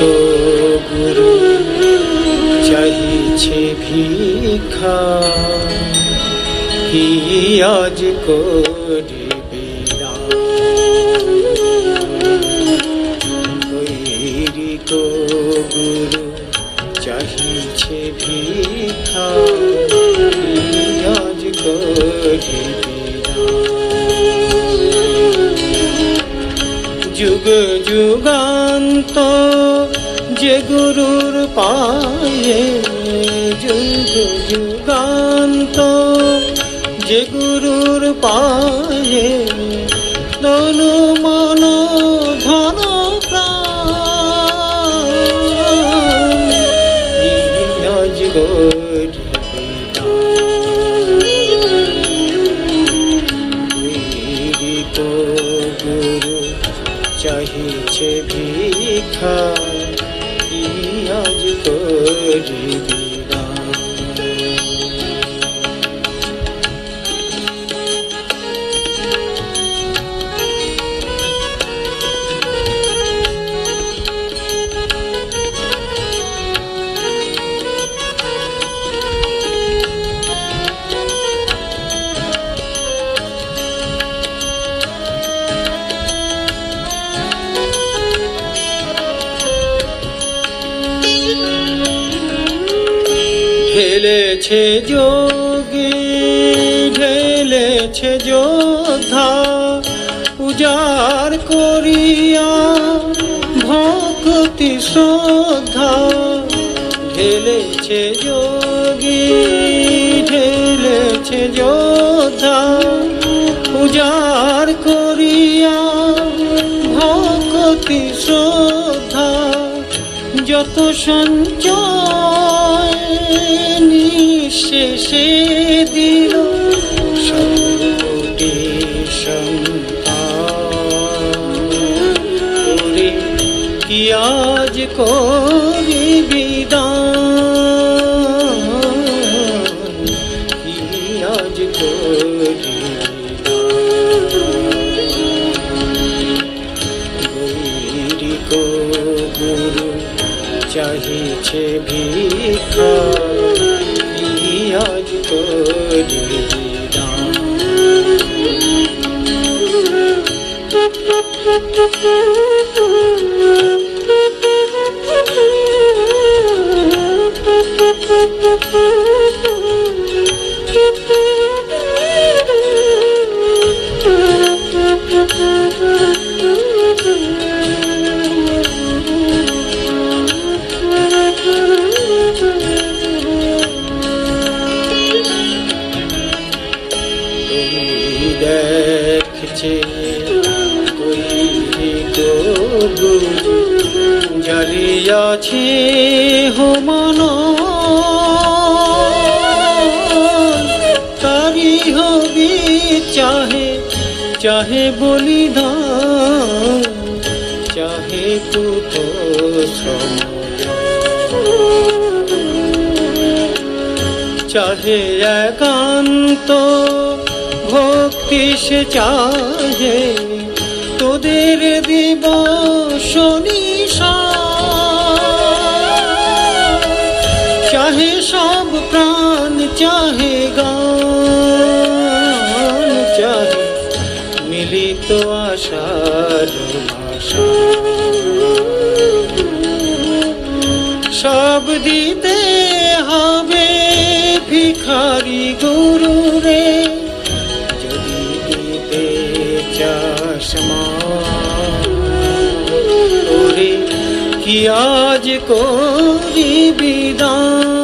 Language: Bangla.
গৈরি চাহিছে ভিক্ষা। কি আজ করিবে গৈরি গুরু চাহিছে ভিক্ষা। যুগ যুগান্ত যে গুরুর পায়ে যুগ যুগান্ত যে গুরুর পায়ে তন আজ করিবি ঢেলেছে যোগী, ঢেলেছে যোদ্ধা উজার করিয়া ভক্তি শ্রদ্ধা। ঢেলেছে যোগী, ঢেলেছে যোদ্ধা উজার করিয়া ভক্তি শ্রদ্ধা। যত সঞ্চয় নিঃশেষে দিল সর্বটি সন্তান। কি আজ করি চাহিছে ভিক্ষা। আজ করি বিদান তুমি গুরু জ্বালিয়াছে হোমন তারি হবি চাহে চাহে বলিদান চাহে পুত চাহে একান্ত সে চাহে তোদের দিবস নিশা। চাহে সব প্রাণ, চাহে গান, চাহে মিলিত আশার ভাষা। সব দিতে চাস মা ওরে কি আজ করি বিদান